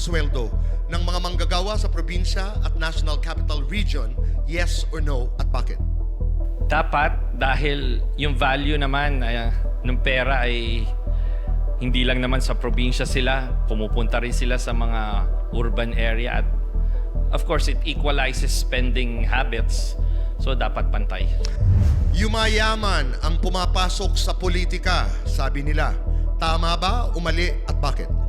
sweldo ng mga manggagawa sa probinsya at National Capital Region? Yes or no at bakit? Dapat dahil yung value naman uh, ng pera ay hindi lang naman sa probinsya sila, pumupunta rin sila sa mga urban area at of course it equalizes spending habits. So dapat pantay. Yumayaman ang pumapasok sa politika, sabi nila. Tama ba, umali at bakit?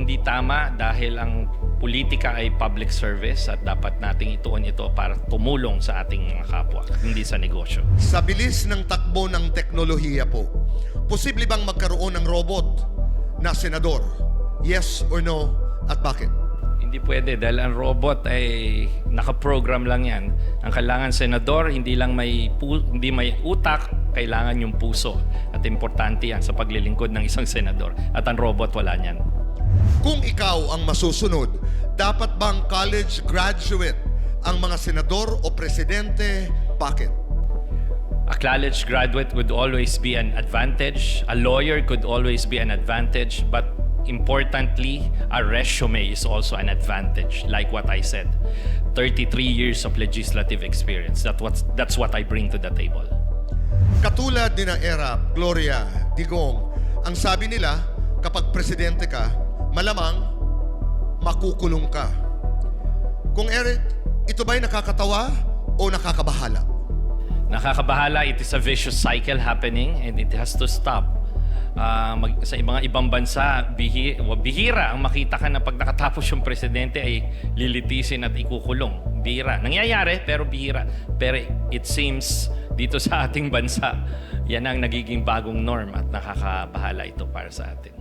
Hindi tama dahil ang politika ay public service at dapat nating ituon ito para tumulong sa ating mga kapwa, hindi sa negosyo. Sa bilis ng takbo ng teknolohiya po, posible bang magkaroon ng robot na senador? Yes or no at bakit? Hindi pwede dahil ang robot ay nakaprogram lang yan. Ang kailangan senador, hindi lang may, pu- hindi may utak, kailangan yung puso. At importante yan sa paglilingkod ng isang senador. At ang robot, wala niyan. Kung ikaw ang masusunod, dapat bang college graduate ang mga senador o presidente? Bakit? A college graduate would always be an advantage. A lawyer could always be an advantage. But importantly, a resume is also an advantage. Like what I said, 33 years of legislative experience. That what, that's what I bring to the table. Katulad ni na Erap, Gloria, Digong, ang sabi nila, kapag presidente ka, malamang makukulong ka. Kung Eric, ito ba'y nakakatawa o nakakabahala? Nakakabahala, it is a vicious cycle happening and it has to stop. Ah, mag, sa mga ibang bansa, bihi, bihira ang makita ka na pag nakatapos yung presidente ay lilitisin at ikukulong. Bihira. Nangyayari, pero bihira. Pero it seems dito sa ating bansa, yan ang nagiging bagong norm at nakakabahala ito para sa atin.